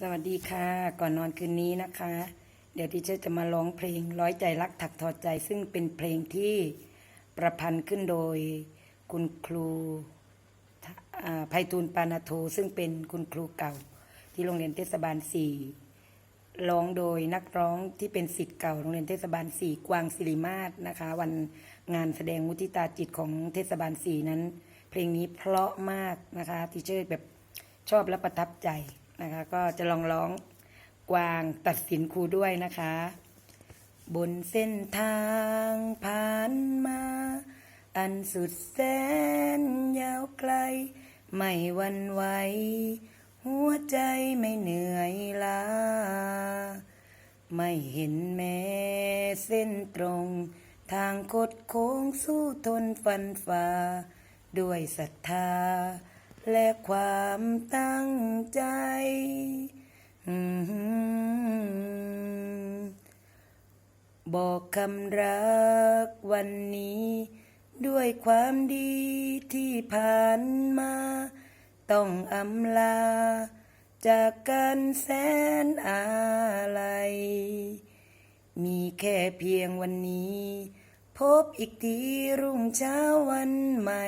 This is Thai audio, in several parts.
สวัสดีค่ะ ก่อนนอนคืนนี้นะคะ เดี๋ยวที่เชอจะมาร้องเพลงร้อยใจรักถักทอใจ ซึ่งเป็นเพลงที่ประพันธ์ขึ้นโดยคุณครูไพฑูรย์ปานาโทซึ่งเป็นคุณครูเก่า ที่โรงเรียนเทศบาลสี่ร้องโดยนักร้องที่เป็นสิทธิ์เก่าโรงเรียนเทศบาลสี่กวางศิริมาศนะคะ วันงานแสดงมุทิตาจิตของเทศบาลสี่นั้น เพลงนี้เพราะมากนะคะที่เชอแบบชอบและประทับใจ นะคะ ก็จะลองร้องกวางตัดสินครูด้วยนะคะ บนเส้นทางผ่านมา อันสุดแสนยาวไกล ไม่วันไหวหัวใจไม่เหนื่อยล้าไม่เห็นแม้เส้นตรง ทางคดโค้งสู้ทนฟันฝ่า ด้วยศรัทธา และความตั้งใจอืม บอกคำรักวันนี้ ด้วยความดีที่ผ่านมา ต้องอำลา จากกันแสนอะไร มีแค่เพียงวันนี้ พบอีกทีรุ่งเช้าวันใหม่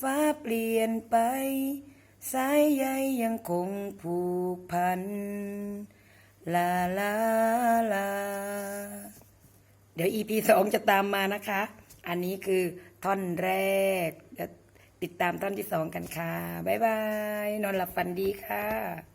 ฟ้าเปลี่ยนไป สายใยยังคงผูกพัน ลาลาลา ดี๋ยว EP สองจะตามมานะคะ อันนี้คือท่อนแรกเดี๋ยวติดตามท่อนที่สองกันค่ะ บ๊ายบาย นอนหลับฝันดีค่ะ